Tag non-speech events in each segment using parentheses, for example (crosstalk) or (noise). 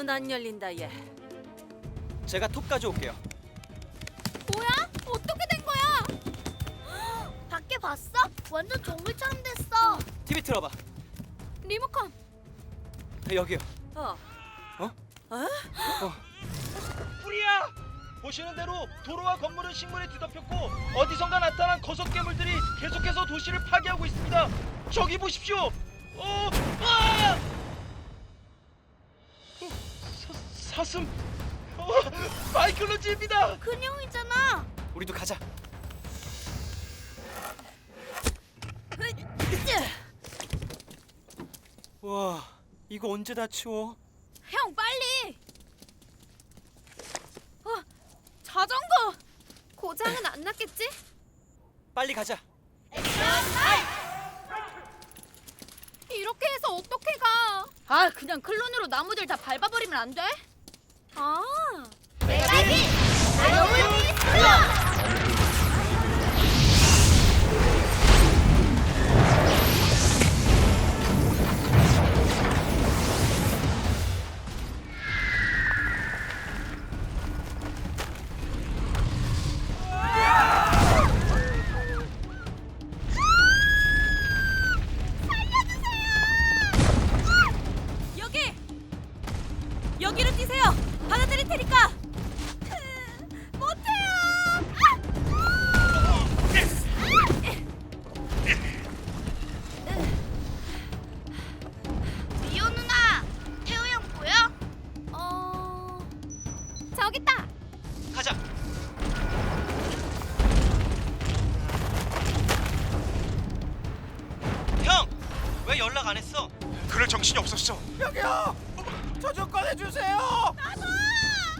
문은 안 열린다 얘. 제가 톱 가져올게요. 뭐야? 어떻게 된 거야? (gasps) 밖에 봤어? 완전 정글처럼 됐어. TV 틀어봐. 리모컨. 여기요. 어. 뿌리야! 보시는 대로 도로와 건물은 식물에 뒤덮였고 어디선가 나타난 거석 괴물들이 계속해서 도시를 파괴하고 있습니다. 저기 보십시오. 어, 아! 사, 사슴. 어, 마이클로즈입니다. 근용이잖아. 우리도 가자. 와, 이거 언제 다 치워? 형 빨리. 어, 자전거. 고장은 안 났겠지? 빨리 가자. 이렇게 해서 어떻게 가? 아, 그냥 클론으로 나무들 다 밟아버리면 안 돼? 아, 메가비 자동을 클론. 뛰세요. 받아들일 테니까. 못해요. 미호 누나, 태호 형 보여? 어, 저기 있다. 가자. 형, 왜 연락 안 했어? 그럴 정신이 없었어. 여기요. 저 좀 꺼내주세요.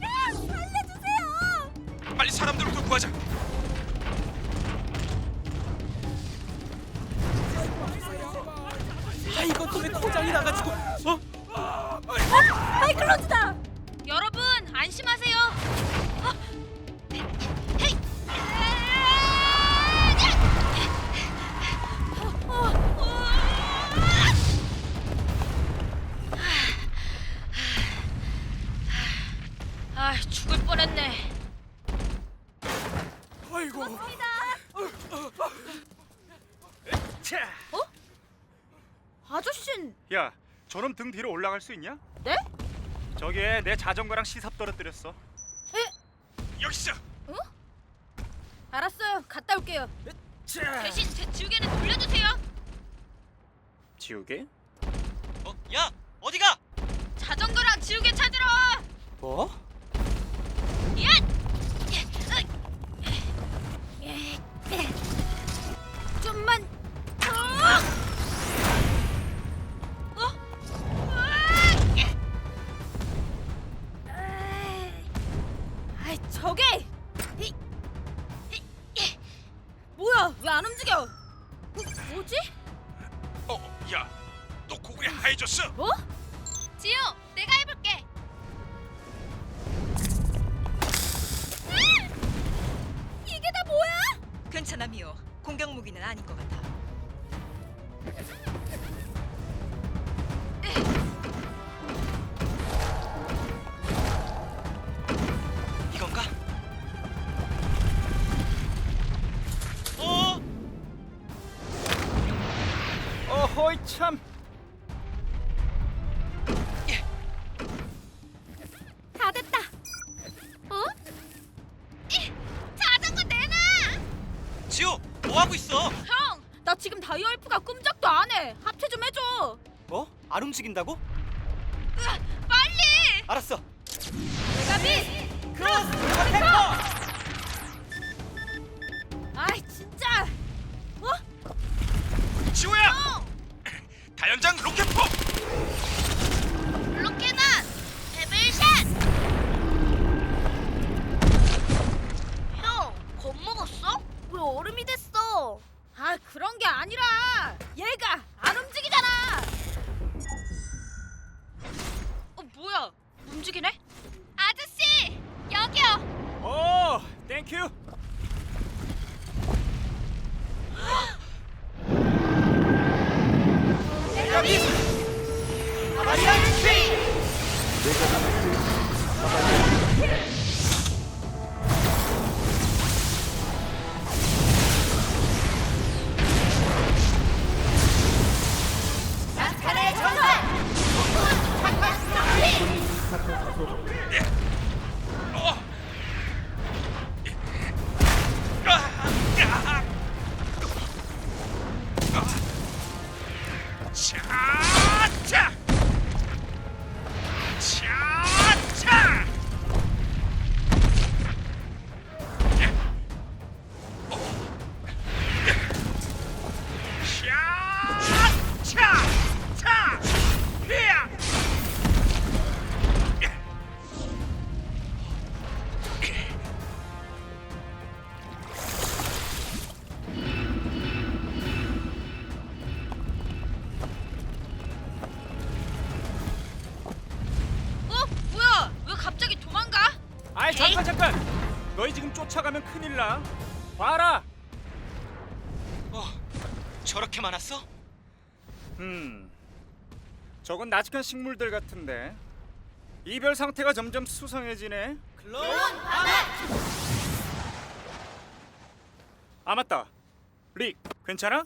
살려주세요. 빨리 사람들부터 구하자. 아, 또왜 고장이 나가지고? 어? 마이클로즈다. 여러분 안심하세요. 아이고. 차. 아저씨는 야, 저놈 등 뒤로 올라갈 수 있냐? 네? 저기에 내 자전거랑 시삽 떨어뜨렸어. 에? 여기 있어. 알았어요. 갔다 올게요. 대신 제 지우개는 돌려주세요. 지우개? 어? 야, 어디가? 자전거랑 지우개 찾으러. 뭐? 좀 뭐, 뭐지? 어, 야, 너 고글이 하얘졌어. 뭐? 지우, 내가 해볼게. 이게 다 뭐야? 괜찮아 미호 공격 무기는 아닌 것 같아 참. 다 됐다. 어? 이, 자전거 내놔. 지호, 뭐 하고 있어? 형, 나 지금 다이얼프가 끔짝도 안 해. 합체 좀 해줘. 뭐? 안 움직인다고? 빨리. 알았어. 메가비. 크로스 템퍼. 아이 진짜. 어? 지호야. 다 연장 로켓포. 잠깐 잠깐. 너희 지금 쫓아가면 큰일 나. 봐라. 어, 저렇게 많았어? 음. 저건 나직한 식물들 같은데. 이별 상태가 점점 수상해지네. 클론 아 맞다. 릭, 괜찮아?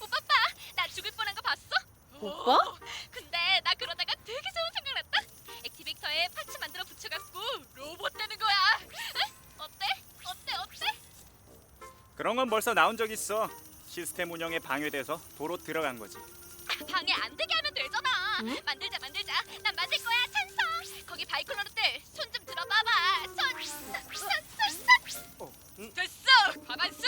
오빠 빠, 나 죽을 뻔한 거 봤어? 오빠? 오, 근데 나 그러다가 되게 좋은 생각 났다. 액티베이터에 파츠 만들어 붙여갖고 로봇 그런 건 벌써 나온 적 있어. 시스템 운영에 방해돼서 도로 들어간 거지. 아, 방해 안 되게 하면 되잖아. 만들자 만들자. 난 만들 거야 찬성. 거기 바이클로르들 손 좀 들어봐봐. 손, 손, 손, 손, 손. 어, 응. 됐어. 과반수.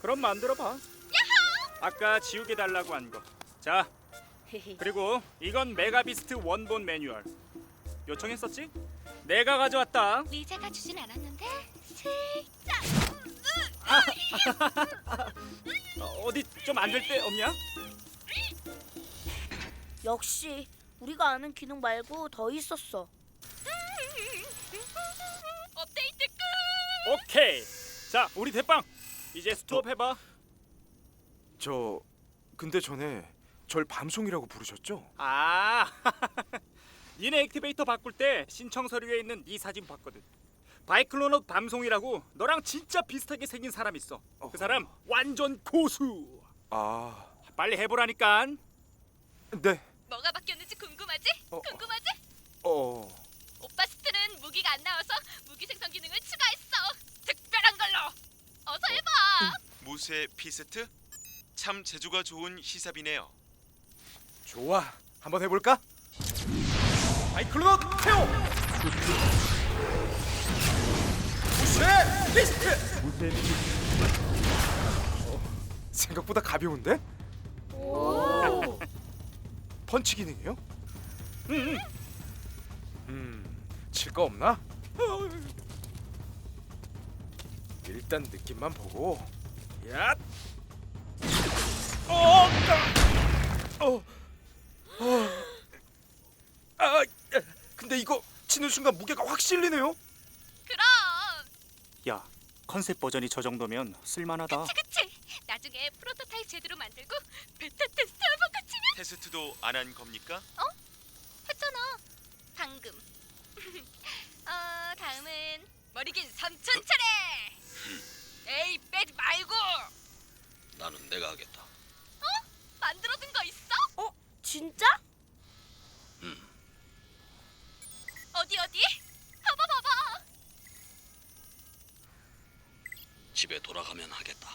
그럼 만들어 봐. 아까 지우개 달라고 한 거. 자, 그리고 이건 메가비스트 원본 매뉴얼. 요청했었지? 내가 가져왔다. 리제가 주진 않았는데 슬쩍. 어, 어디 좀안될데 없냐? 역시 우리가 아는 기능 말고 더 있었어. 업데이트 끝. 오케이. 자, 우리 대빵. 이제 스톱 해봐. 저 근데 전에 절 밤송이라고 부르셨죠? 아, (laughs) 니네 액티베이터 바꿀 때 신청 서류에 있는 네 사진 봤거든. 바이클로넛 밤송이라고 너랑 진짜 비슷하게 생긴 사람 있어. 그 사람 완전 고수. 아, 빨리 해보라니까. 네. 뭐가 바뀌었는지 궁금하지? 어. 궁금하지? 어, 오빠 스트는 무기가 안 나와서 무기 생성 기능을 추가했어. 특별한 걸로. 어서 해봐. 무쇠 피스트? 참 재주가 좋은 히삽이네요. 좋아. 한번 해볼까? 바이클로넛 태워. 생각보다 가벼운데? 펀치 기능이요? 응, 음, 칠 거 없나? 일단 느낌만 보고. 야. 어, 아, 어, 어. 아, 근데 이거 치는 순간 무게가 확 실리네요. 야, 컨셉 버전이 저 정도면 쓸만하다. 그치 그치. 나중에 프로토타입 제대로 만들고 베타 테스트 해보고 치면 테스트도 안 한 겁니까? 했잖아. 방금. (laughs) 어 다음은 머리 긴 삼촌 차례. 에이 빼지 말고. 나는 내가 하겠다. 만들어둔 거 있어? 어? 진짜? 어디 어디? 봐봐 봐봐. 집에 돌아가면 하겠다.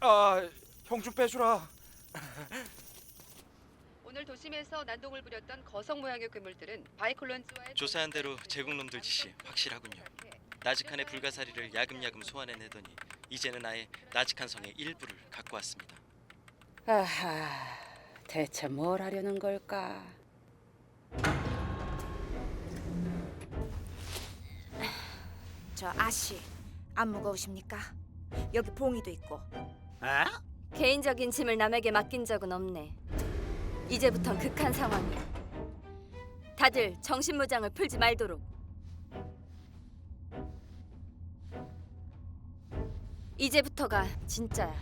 아, 형 좀 빼주라. (laughs) 오늘 도심에서 난동을 부렸던 거성 모양의 괴물들은 바이콜론즈와의 조사한 대로 제국놈들 짓이 확실하군요. 나직한의 불가사리를 야금야금 소환해내더니 이제는 아예 나직한 성의 일부를 갖고 왔습니다. 아하, 대체 뭘 하려는 걸까? 저 아씨 안 무거우십니까? 여기 봉이도 있고. 아? 개인적인 짐을 남에게 맡긴 적은 없네. 이제부턴 극한 상황이야. 다들 정신무장을 풀지 말도록. 이제부터가 진짜야.